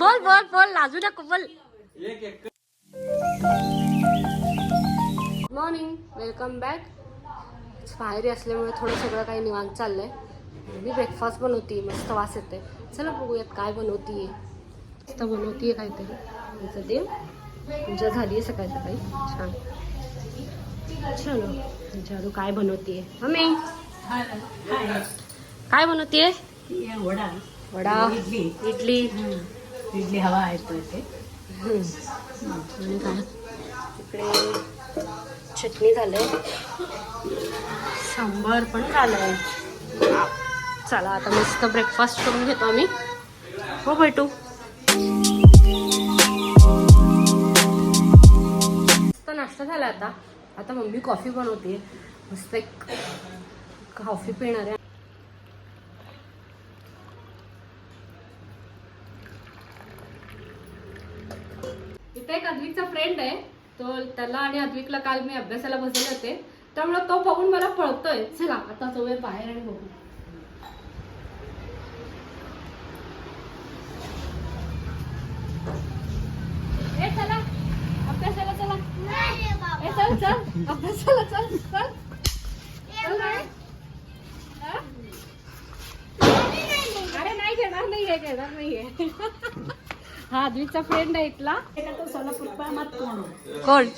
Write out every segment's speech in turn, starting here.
बोल बोल बोल लाजू नको बोल. मॉर्निंग वेलकम बॅक बाहेर असल्यामुळे थोडं सगळं काही निवांत चाललंय. मी ब्रेकफास्ट बनवते मस्त वास येते चला बघूयात काय बनवतीये. मस्त बनवतीये काहीतरी. तिचं ते पूजा झाली आहे सकाळी सकाळी. छान. चलो झाडू काय बनवतीये? मम्मी काय बनवतीये? वडा. वडा. इडली. इडली हवा आहे तो इथे. इकडे चटणी झालंय. सांबार पण झालंय. चला आता मस्त ब्रेकफास्ट करून घेतो आम्ही. हो भेटू मस्त नाश्ता झाला आता. आता मम्मी कॉफी बनवते मस्त एक कॉफी पिणार आहे. इथे एक अद्विकचा फ्रेंड आहे तो त्याला आणि अद्विकला काल मी अभ्यासाला बसवले होते. त्यामुळे तो बघून मला पळतोय. चला आता जाऊया बाहेर आणि बघू. ए चला. अभ्यासाला चला. ए चल चल. अभ्यासाला चल चल. चल? अरे नाही घेणार नाहीये घेणार नाहीये हा आदवीचा फ्रेंड आहे इथला. कोण?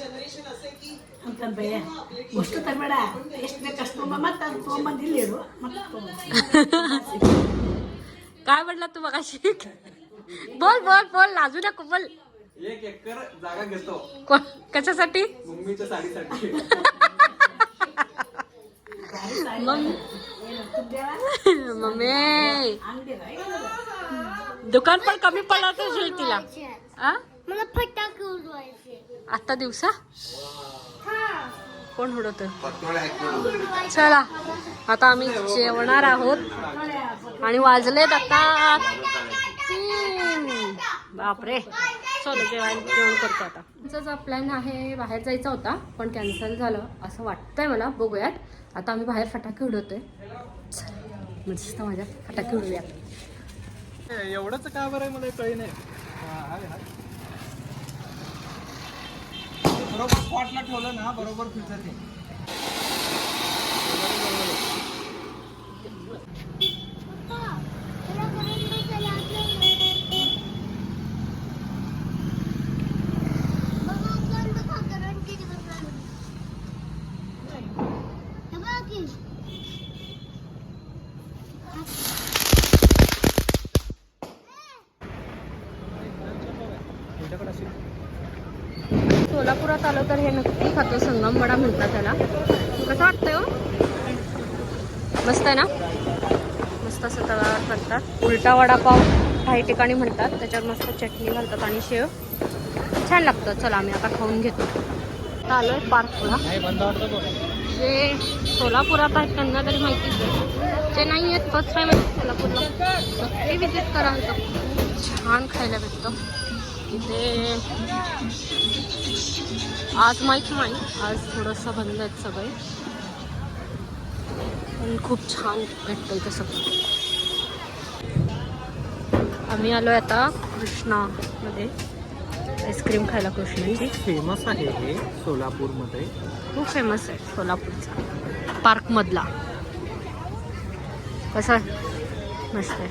काय म्हटलं तू मगाशी? बोल बोल बोल लाजू नको बोल. एक एकर जागा घेतो. कशासाठी? मम्मीच्या साडीसाठी. मम्मी. मम्मी. दुकान पण कमी पडत असेल तिला. आ? मला फटाके उडवायचे आता दिवसा? कोण उडवत? चला आता आम्ही जेवणार आहोत. आणि वाजलेत आता तीन. बापरे. चलो जेवण जेवण करतो आता. आमचा जो प्लॅन आहे बाहेर जायचा होता पण कॅन्सल झालं असं वाटतंय मला. बघूयात. आता आम्ही बाहेर फटाके उडवतोय. चला, मस्त माझ्या फटाके उडवूयात. एवढंच का बरं मला कळी नाही. बरोबर स्पॉटला ठेवलं ना बरोबर फिरत ते सोलापुरात आलो तर हे नक्की खातो संगम वडा म्हणतात त्याला. कसं वाटतंय हो? मस्त आहे ना? मस्त असं तव्यावर करतात. उलटा वडापाव काही ठिकाणी म्हणतात त्याच्यावर मस्त चटणी घालतात आणि शेव. छान लागतं. चला आम्ही आता खाऊन घेतो. आलो आहे पार्कला जे सोलापुरात आहेत त्यांना तरी माहितीच आहे जे नाही आहेत फर्स्ट टाईम आहेत सोलापूरला. नक्की विजिट करा. तर छान खायला भेटतं. इथे आज माहीत नाही. आज थोडंसं बंद आहेत सगळे. पण खूप छान भेटतं इथं सगळं. आम्ही आलो आता कृष्णामध्ये. आईस्क्रीम खायला कृष्णाची. फेमस आहे हे सोलापूरमध्ये. खूप फेमस आहे सोलापूरचा. पार्कमधला. कसा? आहे? मस्त आहे.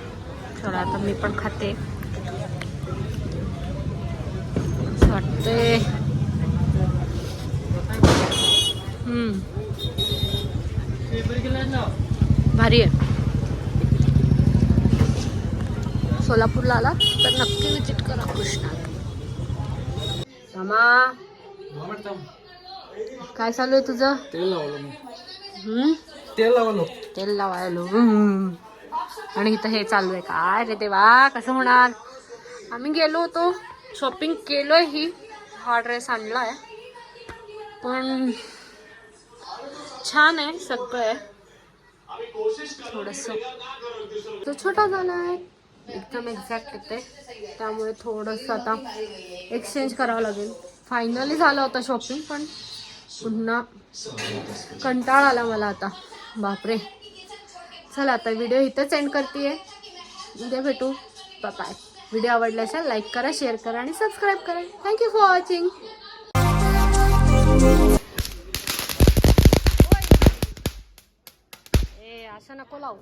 चला आता मी पण खाते. असं. भारी आहे. सोलापूरला आला तर नक्की विजिट करा कृष्णा. रमा काय चालू आहे तुझं? तेल लावलं? तेल लावलं. तेल लावायलो. आणि इथं हे चालू आहे. काय रे देवा कसं होणार? आम्ही गेलो होतो. शॉपिंग केलोय ही हा ड्रेस आणला आहे पण छान आहे सगळं. आहे थोडस. तो छोटा झाला आहे. एकदम एक्झॅक्ट येते. त्यामुळे थोडंसं आता एक्सचेंज करावं लागेल. फायनली झालं होतं शॉपिंग पण पुन्हा कंटाळा आला मला आता. बापरे. चला आता व्हिडिओ इथंच एंड करते उद्या भेटू. बाय व्हिडिओ आवडला असेल लाईक करा शेअर करा आणि सबस्क्राईब करा. थँक्यू फॉर वॉचिंग ए असं नको लावू.